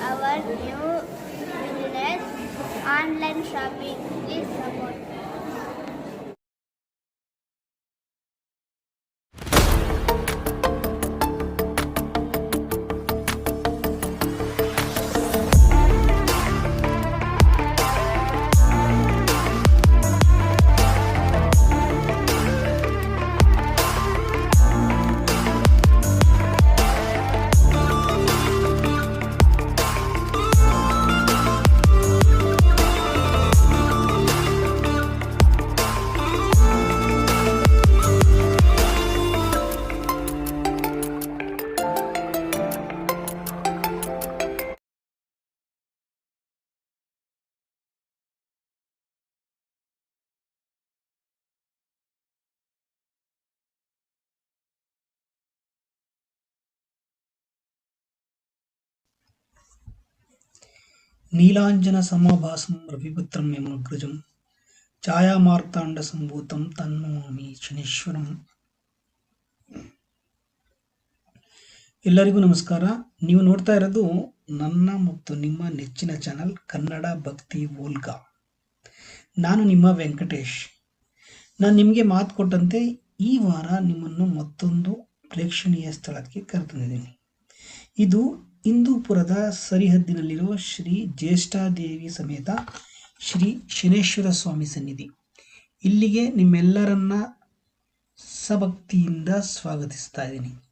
our new business, online shopping. Please support. నీలాంజన సమాభాసం రవిపుత్రం యమగ్రజం ఛాయామార్తాండ సంభూతం ತನ್ನೋಮಿ ಶನೀಶ್ವರಂ ಎಲ್ಲರಿಗೂ ನಮಸ್ಕಾರ ನೀವು ನೋಡ್ತಾ ಇರೋದು ನನ್ನ ಮತ್ತು ನಿಮ್ಮ ನೆಚ್ಚಿನ ಚಾನಲ್ ಕನ್ನಡ ಭಕ್ತಿ ವೋಲ್ಗಾ ನಾನು ನಿಮ್ಮ ವೆಂಕಟೇಶ್ ನಾನು ನಿಮಗೆ ಮಾತು ಕೊಟ್ಟಂತೆ ಈ ವಾರ ನಿಮ್ಮನ್ನು ಮತ್ತೊಂದು ಪ್ರೇಕ್ಷಣೀಯ ಸ್ಥಳಕ್ಕೆ ಕರೆತಂದಿದ್ದೀನಿ ಇದು ಇಂದೂಪುರದ ಸರಿಹದ್ದಿನಲ್ಲಿರುವ ಶ್ರೀ ಜ್ಯೇಷ್ಠಾದೇವಿ ಸಮೇತ ಶ್ರೀ ಶನೇಶ್ವರ ಸ್ವಾಮಿ ಸನ್ನಿಧಿ. ಇಲ್ಲಿಗೆ ನಿಮ್ಮೆಲ್ಲರನ್ನ ಸಭಕ್ತಿಯಿಂದ ಸ್ವಾಗತಿಸ್ತಾ ಇದ್ದೀನಿ.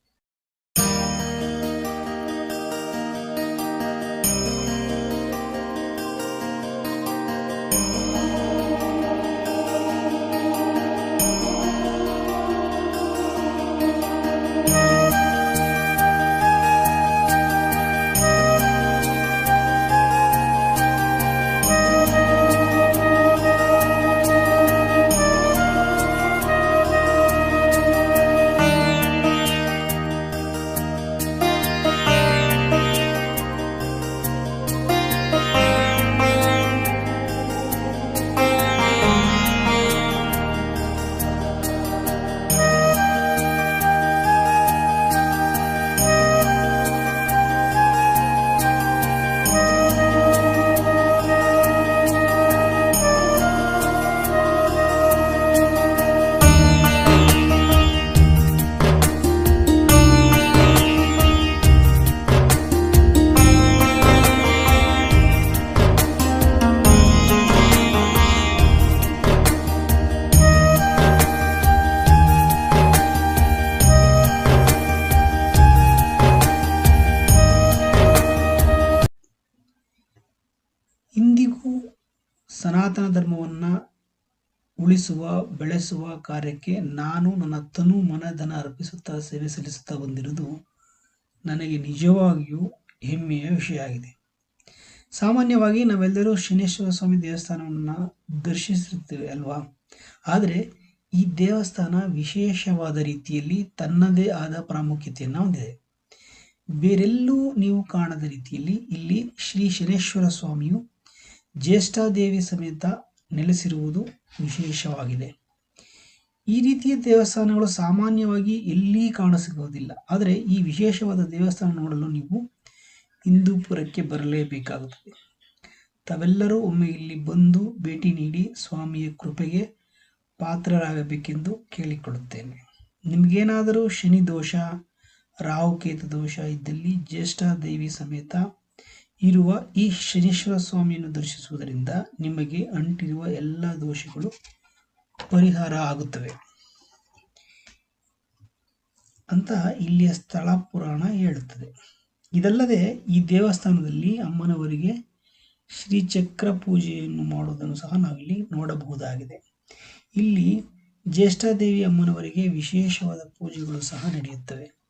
ಸನಾತನ ಧರ್ಮವನ್ನು ಉಳಿಸುವ, ಬೆಳೆಸುವ ಕಾರ್ಯಕ್ಕೆ ನಾನು ನನ್ನ ತನು ಮನಧನ ಅರ್ಪಿಸುತ್ತಾ, ಸೇವೆ ಸಲ್ಲಿಸುತ್ತಾ ಬಂದಿರುವುದು ನನಗೆ ನಿಜವಾಗಿಯೂ ಹೆಮ್ಮೆಯ ವಿಷಯ ಆಗಿದೆ. ಸಾಮಾನ್ಯವಾಗಿ ನಾವೆಲ್ಲರೂ ಶನೇಶ್ವರ ಸ್ವಾಮಿ ದೇವಸ್ಥಾನವನ್ನು ದರ್ಶಿಸಿರುತ್ತೇವೆ ಅಲ್ವಾ? ಆದರೆ ಈ ದೇವಸ್ಥಾನ ವಿಶೇಷವಾದ ರೀತಿಯಲ್ಲಿ ತನ್ನದೇ ಆದ ಪ್ರಾಮುಖ್ಯತೆಯನ್ನು ಹೊಂದಿದೆ. ಬೇರೆಲ್ಲೂ ನೀವು ಕಾಣದ ರೀತಿಯಲ್ಲಿ ಇಲ್ಲಿ ಶ್ರೀ ಶನೇಶ್ವರ ಸ್ವಾಮಿಯು ಜ್ಯೇಷ್ಠಾದೇವಿ ಸಮೇತ ನೆಲೆಸಿರುವುದು ವಿಶೇಷವಾಗಿದೆ. ಈ ರೀತಿಯ ದೇವಸ್ಥಾನಗಳು ಸಾಮಾನ್ಯವಾಗಿ ಎಲ್ಲಿ ಕಾಣಸಿಗುವುದಿಲ್ಲ. ಆದರೆ ಈ ವಿಶೇಷವಾದ ದೇವಸ್ಥಾನ ನೋಡಲು ನೀವು ಹಿಂದೂಪುರಕ್ಕೆ ಬರಲೇಬೇಕಾಗುತ್ತದೆ. ತಾವೆಲ್ಲರೂ ಒಮ್ಮೆ ಇಲ್ಲಿ ಬಂದು ಭೇಟಿ ನೀಡಿ ಸ್ವಾಮಿಯ ಕೃಪೆಗೆ ಪಾತ್ರರಾಗಬೇಕೆಂದು ಕೇಳಿಕೊಳ್ಳುತ್ತೇನೆ. ನಿಮಗೇನಾದರೂ ಶನಿ ದೋಷ ರಾಹುಕೇತು ದೋಷ ಇದ್ದಲ್ಲಿ ಜ್ಯೇಷ್ಠಾದೇವಿ ಸಮೇತ ಇರುವ ಈ ಶನೀಶ್ವರ ಸ್ವಾಮಿಯನ್ನು ದರ್ಶಿಸುವುದರಿಂದ ನಿಮಗೆ ಅಂಟಿರುವ ಎಲ್ಲ ದೋಷಗಳು ಪರಿಹಾರ ಆಗುತ್ತವೆ. ಅಂತ ಇಲ್ಲಿಯ ಸ್ಥಳ ಪುರಾಣ ಹೇಳುತ್ತದೆ. ಇದಲ್ಲದೆ ಈ ದೇವಸ್ಥಾನದಲ್ಲಿ ಅಮ್ಮನವರಿಗೆ ಶ್ರೀಚಕ್ರ ಪೂಜೆಯನ್ನು ಮಾಡುವುದನ್ನು ಸಹ ನಾವಿಲ್ಲಿ ನೋಡಬಹುದಾಗಿದೆ. ಇಲ್ಲಿ ಜ್ಯೇಷ್ಠಾದೇವಿ ಅಮ್ಮನವರಿಗೆ ವಿಶೇಷವಾದ ಪೂಜೆಗಳು ಸಹ ನಡೆಯುತ್ತವೆ.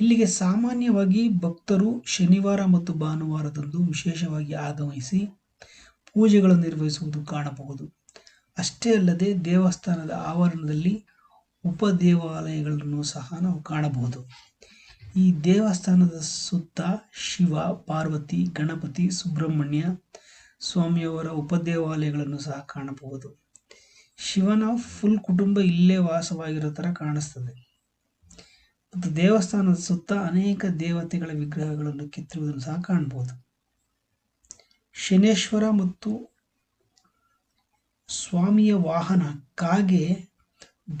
ಇಲ್ಲಿಗೆ ಸಾಮಾನ್ಯವಾಗಿ ಭಕ್ತರು ಶನಿವಾರ ಮತ್ತು ಭಾನುವಾರದಂದು ವಿಶೇಷವಾಗಿ ಆಗಮಿಸಿ ಪೂಜೆಗಳನ್ನು ನಿರ್ವಹಿಸುವುದು ಕಾಣಬಹುದು. ಅಷ್ಟೇ ಅಲ್ಲದೆ ದೇವಸ್ಥಾನದ ಆವರಣದಲ್ಲಿ ಉಪದೇವಾಲಯಗಳನ್ನು ಸಹ ನಾವು ಕಾಣಬಹುದು. ಈ ದೇವಸ್ಥಾನದ ಸುತ್ತ ಶಿವ, ಪಾರ್ವತಿ, ಗಣಪತಿ, ಸುಬ್ರಹ್ಮಣ್ಯ ಸ್ವಾಮಿಯವರ ಉಪದೇವಾಲಯಗಳನ್ನು ಸಹ ಕಾಣಬಹುದು. ಶಿವನ ಫುಲ್ ಕುಟುಂಬ ಇಲ್ಲೇ ವಾಸವಾಗಿರೋ ಥರ ಕಾಣಿಸ್ತದೆ. ಮತ್ತು ದೇವಸ್ಥಾನದ ಸುತ್ತ ಅನೇಕ ದೇವತೆಗಳ ವಿಗ್ರಹಗಳನ್ನು ಕಿತ್ತಿರುವುದನ್ನು ಸಹ ಕಾಣಬಹುದು. ಶನೇಶ್ವರ ಮತ್ತು ಸ್ವಾಮಿಯ ವಾಹನ ಕಾಗೆ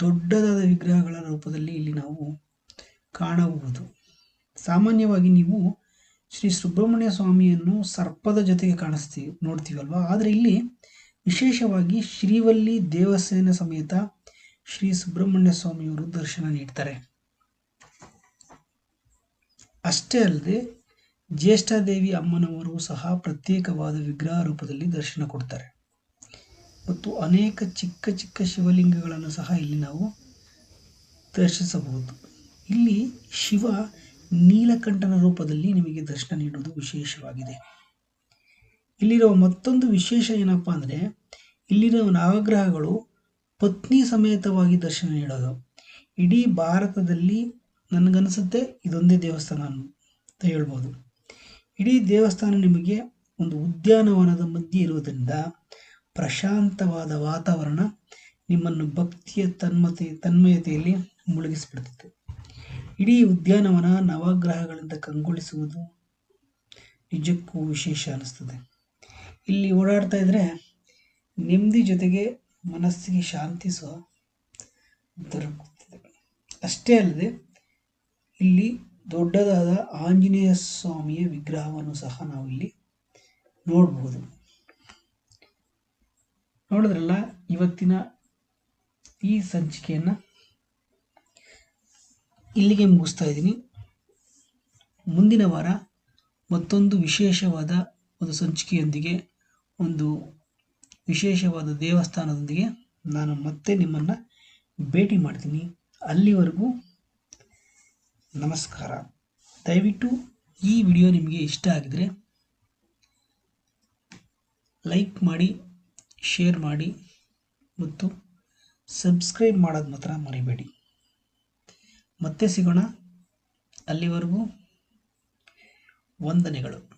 ದೊಡ್ಡದಾದ ವಿಗ್ರಹಗಳ ರೂಪದಲ್ಲಿ ಇಲ್ಲಿ ನಾವು ಕಾಣಬಹುದು. ಸಾಮಾನ್ಯವಾಗಿ ನೀವು ಶ್ರೀ ಸುಬ್ರಹ್ಮಣ್ಯ ಸ್ವಾಮಿಯನ್ನು ಸರ್ಪದ ಜೊತೆಗೆ ಕಾಣಿಸ್ತೀವಿ ನೋಡ್ತೀವಲ್ವಾ? ಆದರೆ ಇಲ್ಲಿ ವಿಶೇಷವಾಗಿ ಶ್ರೀವಲ್ಲಿ ದೇವಸೇನ ಸಮೇತ ಶ್ರೀ ಸುಬ್ರಹ್ಮಣ್ಯ ಸ್ವಾಮಿಯವರು ದರ್ಶನ ನೀಡ್ತಾರೆ. ಅಷ್ಟೇ ಅಲ್ಲದೆ ಜ್ಯೇಷ್ಠಾದೇವಿ ಅಮ್ಮನವರು ಸಹ ಪ್ರತ್ಯೇಕವಾದ ವಿಗ್ರಹ ರೂಪದಲ್ಲಿ ದರ್ಶನ ಕೊಡ್ತಾರೆ. ಮತ್ತು ಅನೇಕ ಚಿಕ್ಕ ಚಿಕ್ಕ ಶಿವಲಿಂಗಗಳನ್ನು ಸಹ ಇಲ್ಲಿ ನಾವು ದರ್ಶಿಸಬಹುದು. ಇಲ್ಲಿ ಶಿವ ನೀಲಕಂಠನ ರೂಪದಲ್ಲಿ ನಿಮಗೆ ದರ್ಶನ ನೀಡುವುದು ವಿಶೇಷವಾಗಿದೆ. ಇಲ್ಲಿರುವ ಮತ್ತೊಂದು ವಿಶೇಷ ಏನಪ್ಪಾ ಅಂದರೆ ಇಲ್ಲಿರುವ ನವಗ್ರಹಗಳು ಪತ್ನಿ ಸಮೇತವಾಗಿ ದರ್ಶನ ನೀಡೋದು. ಇಡೀ ಭಾರತದಲ್ಲಿ ನನಗನ್ಸುತ್ತೆ ಇದೊಂದೇ ದೇವಸ್ಥಾನ ಅಂತ ಹೇಳ್ಬೋದು. ಇಡೀ ದೇವಸ್ಥಾನ ನಿಮಗೆ ಒಂದು ಉದ್ಯಾನವನದ ಮಧ್ಯೆ ಇರುವುದರಿಂದ ಪ್ರಶಾಂತವಾದ ವಾತಾವರಣ ನಿಮ್ಮನ್ನು ಭಕ್ತಿಯ ತನ್ಮತೆ, ತನ್ಮಯತೆಯಲ್ಲಿ ಮುಳುಗಿಸಿಬಿಡ್ತದೆ ಇಡೀ ಉದ್ಯಾನವನ ನವಗ್ರಹಗಳಿಂದ ಕಂಗೊಳಿಸುವುದು ನಿಜಕ್ಕೂ ವಿಶೇಷ ಅನ್ನಿಸ್ತದೆ ಇಲ್ಲಿ ಓಡಾಡ್ತಾ ಇದ್ರೆ ನೆಮ್ಮದಿ ಜೊತೆಗೆ ಮನಸ್ಸಿಗೆ ಶಾಂತಿ ದೊರಕುತ್ತದೆ. ಅಷ್ಟೇ ಅಲ್ಲದೆ ಇಲ್ಲಿ ದೊಡ್ಡದಾದ ಆಂಜನೇಯ ಸ್ವಾಮಿಯ ವಿಗ್ರಹವನ್ನು ಸಹ ನಾವು ಇಲ್ಲಿ ನೋಡಬಹುದು ನೋಡಿದ್ರಲ್ಲ, ಇವತ್ತಿನ ಈ ಸಂಚಿಕೆಯನ್ನು ಇಲ್ಲಿಗೆ ಮುಗಿಸ್ತಾ ಇದ್ದೀನಿ. ಮುಂದಿನ ವಾರ ಮತ್ತೊಂದು ವಿಶೇಷವಾದ ಒಂದು ಸಂಚಿಕೆಯೊಂದಿಗೆ, ಒಂದು ವಿಶೇಷವಾದ ದೇವಸ್ಥಾನದೊಂದಿಗೆ ನಾನು ಮತ್ತೆ ನಿಮ್ಮನ್ನು ಭೇಟಿ ಮಾಡ್ತೀನಿ. ಅಲ್ಲಿವರೆಗೂ ನಮಸ್ಕಾರ. ದಯವಿಟ್ಟು ಈ ವಿಡಿಯೋ ನಿಮಗೆ ಇಷ್ಟ ಆಗಿದರೆ ಲೈಕ್ ಮಾಡಿ, ಶೇರ್ ಮಾಡಿ ಮತ್ತು ಸಬ್ಸ್ಕ್ರೈಬ್ ಮಾಡೋದು ಮಾತ್ರ ಮರಿಬೇಡಿ. ಮತ್ತೆ ಸಿಗೋಣ. ಅಲ್ಲಿವರೆಗೂ ವಂದನೆಗಳು.